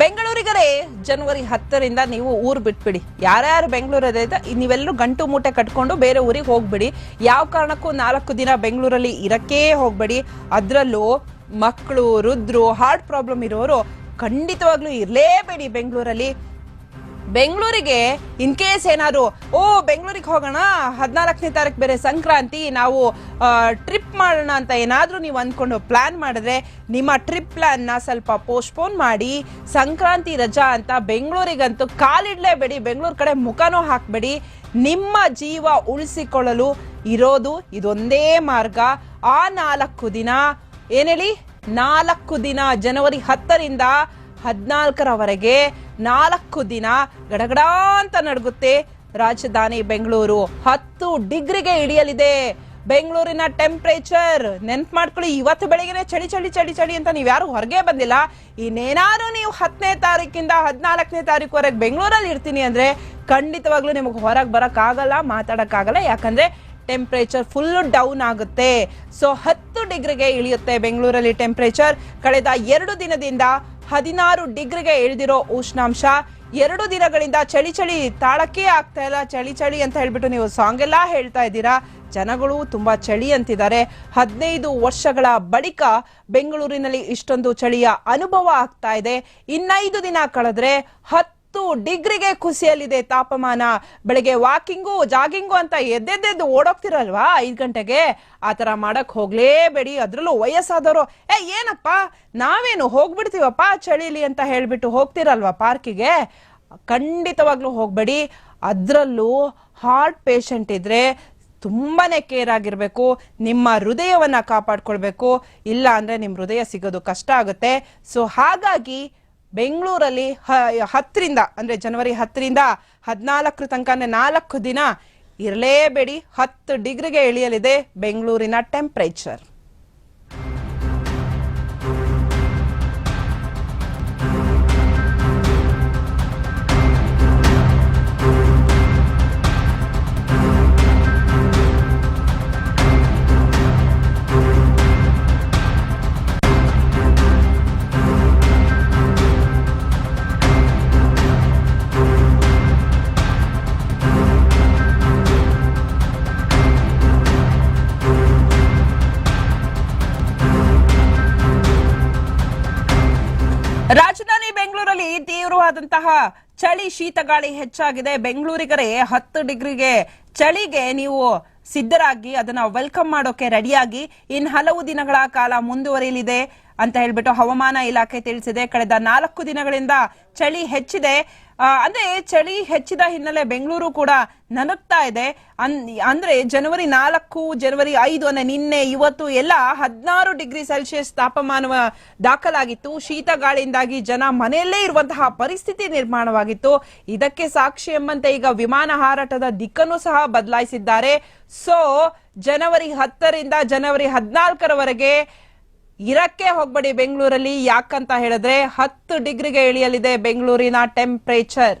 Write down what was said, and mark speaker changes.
Speaker 1: ಬೆಂಗಳೂರಿಗರೇ, ಜನವರಿ ಹತ್ತರಿಂದ ನೀವು ಊರು ಬಿಟ್ಬಿಡಿ. ಯಾರ್ಯಾರು ಬೆಂಗಳೂರದೇ ನೀವೆಲ್ಲರೂ ಗಂಟು ಮೂಟೆ ಕಟ್ಕೊಂಡು ಬೇರೆ ಊರಿಗೆ ಹೋಗ್ಬಿಡಿ. ಯಾವ ಕಾರಣಕ್ಕೂ ನಾಲ್ಕು ದಿನ ಬೆಂಗಳೂರಲ್ಲಿ ಇರಕ್ಕೇ ಹೋಗ್ಬೇಡಿ. ಅದರಲ್ಲೂ ಮಕ್ಕಳು, ವೃದ್ಧರು, ಹಾರ್ಟ್ ಪ್ರಾಬ್ಲಮ್ ಇರೋರು ಖಂಡಿತವಾಗ್ಲೂ ಇರಲೇಬೇಡಿ ಬೆಂಗಳೂರಲ್ಲಿ. ಬೆಂಗಳೂರಿಗೆ ಇನ್ ಕೇಸ್ ಏನಾದ್ರು, ಓ, ಬೆಂಗಳೂರಿಗೆ ಹೋಗೋಣ, ಹದಿನಾಲ್ಕನೇ ತಾರೀಕು ಬೇರೆ ಸಂಕ್ರಾಂತಿ, ನಾವು ಟ್ರಿಪ್ ಮಾಡೋಣ ಅಂತ ಏನಾದರೂ ನೀವು ಅಂದ್ಕೊಂಡು ಪ್ಲಾನ್ ಮಾಡಿದ್ರೆ, ನಿಮ್ಮ ಟ್ರಿಪ್ ಪ್ಲ್ಯಾನ್ನ ಸ್ವಲ್ಪ ಪೋಸ್ಟ್ಪೋನ್ ಮಾಡಿ, ಸಂಕ್ರಾಂತಿ ರಜಾ ಅಂತ ಬೆಂಗಳೂರಿಗಂತೂ ಕಾಲಿಡ್ಲೇಬೇಡಿ ಬೆಂಗಳೂರು ಕಡೆ ಮುಖನೂ ಹಾಕಬೇಡಿ, ನಿಮ್ಮ ಜೀವ ಉಳಿಸಿಕೊಳ್ಳಲು ಇರೋದು ಇದೊಂದೇ ಮಾರ್ಗ. ಆ ನಾಲ್ಕು ದಿನ ಏನೇಳಿ ನಾಲ್ಕು ದಿನ, ಜನವರಿ ಹತ್ತರಿಂದ ಹದಿನಾಲ್ಕರವರೆಗೆ ನಾಲ್ಕು ದಿನ ಗಡಗಡ ಅಂತ ನಡುಗುತ್ತೆ ರಾಜಧಾನಿ ಬೆಂಗಳೂರು. ಹತ್ತು ಡಿಗ್ರಿಗೆ ಇಳಿಯಲಿದೆ. ಬೆಂಗಳೂರಿನ ಟೆಂಪ್ರೇಚರ್ ನೆನ್ಪು ಮಾಡ್ಕೊಳ್ಳಿ, ಇವತ್ತು ಬೆಳಿಗ್ಗೆ ಚಳಿ ಚಳಿ ಚಳಿ ಚಳಿ ಅಂತ ನೀವು ಯಾರು ಹೊರಗೆ ಬಂದಿಲ್ಲ. ಇನ್ನೇನಾದ್ರು ನೀವು ಹತ್ತನೇ ತಾರೀಕಿಂದ ಹದಿನಾಲ್ಕನೇ ತಾರೀಕುವರೆಗೆ ಬೆಂಗಳೂರಲ್ಲಿ ಇರ್ತೀನಿ ಅಂದ್ರೆ ಖಂಡಿತವಾಗ್ಲೂ ನಿಮಗೆ ಹೊರಗೆ ಬರೋಕ್ಕಾಗಲ್ಲ, ಮಾತಾಡೋಕ್ಕಾಗಲ್ಲ. ಯಾಕಂದ್ರೆ ಟೆಂಪ್ರೇಚರ್ ಫುಲ್ ಡೌನ್ ಆಗುತ್ತೆ. ಸೊ ಹತ್ತು ಡಿಗ್ರಿಗೆ ಇಳಿಯುತ್ತೆ ಬೆಂಗಳೂರಲ್ಲಿ ಟೆಂಪರೇಚರ್. ಕಳೆದ ಎರಡು ದಿನದಿಂದ ಹದಿನಾರು ಡಿಗ್ರಿಗೆ ಇಳಿದಿರೋ ಉಷ್ಣಾಂಶ. ಎರಡು ದಿನಗಳಿಂದ ಚಳಿ ಚಳಿ, ತಾಳಕ್ಕೆ ಆಗ್ತಾ ಇಲ್ಲ, ಚಳಿ ಚಳಿ ಅಂತ ಹೇಳ್ಬಿಟ್ಟು ನೀವು ಸಾಂಗ್ ಎಲ್ಲ ಹೇಳ್ತಾ ಇದ್ದೀರಾ. ಜನಗಳು ತುಂಬಾ ಚಳಿ ಅಂತಿದ್ದಾರೆ. ಹದಿನೈದು ವರ್ಷಗಳ ಬಳಿಕ ಬೆಂಗಳೂರಿನಲ್ಲಿ ಇಷ್ಟೊಂದು ಚಳಿಯ ಅನುಭವ ಆಗ್ತಾ ಇದೆ. ಇನ್ನೈದು ದಿನ ಕಳೆದ್ರೆ ಹತ್ತು ಡಿಗ್ರಿಗೆ ಖುಷಿಯಲ್ಲಿದೆ ತಾಪಮಾನ. ಬೆಳಗ್ಗೆ ವಾಕಿಂಗು, ಜಾಗಿಂಗು ಅಂತ ಎದ್ದೆದ್ದೆದ್ದು ಓಡೋಗ್ತಿರಲ್ವಾ? ಐದು ಗಂಟೆಗೆ. ಆ ಥರ ಮಾಡಕ್ ಹೋಗ್ಲೇಬೇಡಿ. ಅದರಲ್ಲೂ ವಯಸ್ಸಾದವರು, ಏ, ಏನಪ್ಪ? ನಾವೇನು ಹೋಗ್ಬಿಡ್ತೀವಪ್ಪ ಚಳಿಲಿ? ಅಂತ ಹೇಳಿಬಿಟ್ಟು ಹೋಗ್ತಿರಲ್ವಾ ಪಾರ್ಕಿಗೆ? ಖಂಡಿತವಾಗ್ಲೂ ಹೋಗಬೇಡಿ. ಅದರಲ್ಲೂ ಹಾರ್ಟ್ ಪೇಷಂಟ್ ಇದ್ರೆ ತುಂಬಾನೇ ಕೇರ್ ಆಗಿರಬೇಕು. ನಿಮ್ಮ ಹೃದಯವನ್ನು ಕಾಪಾಡ್ಕೊಳ್ಬೇಕು. ಇಲ್ಲ ಅಂದರೆ ನಿಮ್ಮ ಹೃದಯ ಸಿಗೋದು ಕಷ್ಟ ಆಗುತ್ತೆ. ಸೊ, ಹಾಗಾಗಿ ಬೆಂಗಳೂರಲ್ಲಿ ಹತ್ತರಿಂದ, ಅಂದ್ರೆ ಜನವರಿ ಹತ್ತರಿಂದ ಹದಿನಾಲ್ಕರ ತನಕ ನಾಲ್ಕು ದಿನ ಇರಲೇಬೇಡಿ. ಹತ್ತು ಡಿಗ್ರಿಗೆ ಇಳಿಯಲಿದೆ ಬೆಂಗಳೂರಿನ ಟೆಂಪರೇಚರ್ ತೀವ್ರವಾದಂತಹ ಚಳಿ ಶೀತ ಗಾಳಿ ಹೆಚ್ಚಾಗಿದೆ ಬೆಂಗಳೂರಿಗರೇ ಹತ್ತು ಡಿಗ್ರಿಗೆ ಚಳಿಗೆ ನೀವು ಸಿದ್ಧರಾಗಿ, ಅದನ್ನ ವೆಲ್ಕಮ್ ಮಾಡೋಕೆ ರೆಡಿಯಾಗಿ ಇನ್ ಹಲವು ದಿನಗಳ ಕಾಲ ಮುಂದುವರಿಯಲಿದೆ. ಅಂತ ಹೇಳ್ಬಿಟ್ಟು ಹವಾಮಾನ ಇಲಾಖೆ ತಿಳಿಸಿದೆ. ಕಳೆದ ನಾಲ್ಕು ದಿನಗಳಿಂದ ಚಳಿ ಹೆಚ್ಚಿದೆ. ಅಂದ್ರೆ ಚಳಿ ಹೆಚ್ಚಿದ ಹಿನ್ನೆಲೆ ಬೆಂಗಳೂರು ಕೂಡ ನನಗ್ತಾ ಇದೆ. ಅಂದ್ರೆ ಜನವರಿ ನಾಲ್ಕು, ಜನವರಿ ಐದು, ಅಂದ್ರೆ ನಿನ್ನೆ, ಇವತ್ತು ಎಲ್ಲ ಹದಿನಾರು ಡಿಗ್ರಿ ಸೆಲ್ಸಿಯಸ್ ತಾಪಮಾನ ದಾಖಲಾಗಿತ್ತು. ಶೀತ ಗಾಳಿಯಿಂದಾಗಿ ಜನ ಮನೆಯಲ್ಲೇ ಇರುವಂತಹ ಪರಿಸ್ಥಿತಿ ನಿರ್ಮಾಣವಾಗಿತ್ತು. ಇದಕ್ಕೆ ಸಾಕ್ಷಿ ಎಂಬಂತೆ ಈಗ ವಿಮಾನ ಹಾರಾಟದ ದಿಕ್ಕನ್ನು ಸಹ ಬದಲಾಯಿಸಿದ್ದಾರೆ. ಸೊ ಜನವರಿ ಹತ್ತರಿಂದ ಜನವರಿ ಹದಿನಾಲ್ಕರವರೆಗೆ ಇರಕ್ಕೆ ಹೋಗ್ಬೇಡಿ ಬೆಂಗಳೂರಲ್ಲಿ. ಯಾಕಂತ ಹೇಳಿದ್ರೆ ಹತ್ತು ಡಿಗ್ರಿಗೆ ಇಳಿಯಲಿದೆ ಬೆಂಗಳೂರಿನ ಟೆಂಪರೇಚರ್